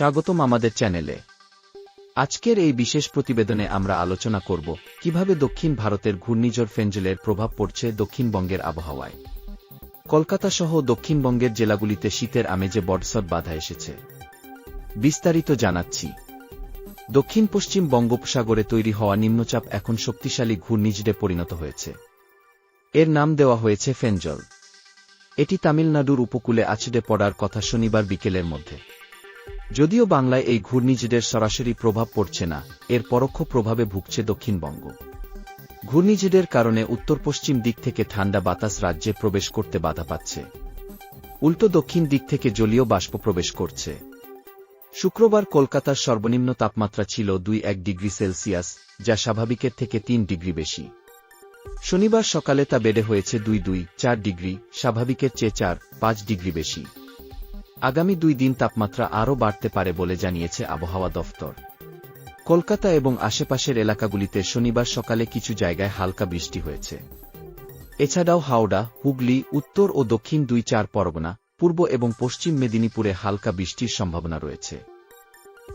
স্বাগতম আমাদের চ্যানেলে। আজকের এই বিশেষ প্রতিবেদনে আমরা আলোচনা করব, কীভাবে দক্ষিণ ভারতের ঘূর্ণিঝড় ফেঞ্জেলের প্রভাব পড়ছে দক্ষিণবঙ্গের আবহাওয়ায়। কলকাতা সহ দক্ষিণবঙ্গের জেলাগুলিতে শীতের আমেজে বডসট বাধা এসেছে। বিস্তারিত জানাচ্ছি। দক্ষিণ পশ্চিম বঙ্গোপসাগরে তৈরি হওয়া নিম্নচাপ এখন শক্তিশালী ঘূর্ণিঝড়ে পরিণত হয়েছে। এর নাম দেওয়া হয়েছে ফেঞ্জল। এটি তামিলনাড়ুর উপকূলে আছড়ে পড়ার কথা শনিবার বিকেলের মধ্যে। যদিও বাংলায় এই ঘূর্ণিঝড়ের সরাসরি প্রভাব পড়ছে না, এর পরোক্ষ প্রভাবে ভুগছে দক্ষিণবঙ্গ। ঘূর্ণিঝড়ের কারণে উত্তর পশ্চিম দিক থেকে ঠান্ডা বাতাস রাজ্যে প্রবেশ করতে বাধা পাচ্ছে। উল্টো দক্ষিণ দিক থেকে জলীয় বাষ্প প্রবেশ করছে। শুক্রবার কলকাতার সর্বনিম্ন তাপমাত্রা ছিল দুই এক ডিগ্রি সেলসিয়াস, যা স্বাভাবিকের থেকে তিন ডিগ্রি বেশি। শনিবার সকালে তা বেড়ে হয়েছে দুই দুই চার ডিগ্রি, স্বাভাবিকের চেয়ে চার, পাঁচ ডিগ্রি বেশি। আগামী দুই দিন তাপমাত্রা আরও বাড়তে পারে বলে জানিয়েছে আবহাওয়া দফতর। কলকাতা এবং আশেপাশের এলাকাগুলিতে শনিবার সকালে কিছু জায়গায় হালকা বৃষ্টি হয়েছে। এছাড়াও হাওড়া, হুগলি, উত্তর ও দক্ষিণ দুই চার পরগনা, পূর্ব এবং পশ্চিম মেদিনীপুরে হালকা বৃষ্টির সম্ভাবনা রয়েছে।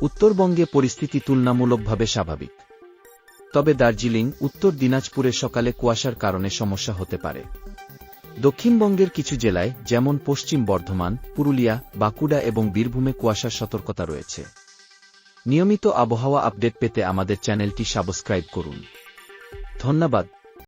উত্তরবঙ্গে পরিস্থিতি তুলনামূলকভাবে স্বাভাবিক। তবে দার্জিলিং, উত্তর দিনাজপুরে সকালে কুয়াশার কারণে সমস্যা হতে পারে। দক্ষিণবঙ্গের কিছু জেলায়, যেমন পশ্চিম বর্ধমান, পুরুলিয়া, বাঁকুড়া এবং বীরভূমে কুয়াশার সতর্কতা রয়েছে। নিয়মিত আবহাওয়া আপডেট পেতে আমাদের চ্যানেলটি সাবস্ক্রাইব করুন। ধন্যবাদ।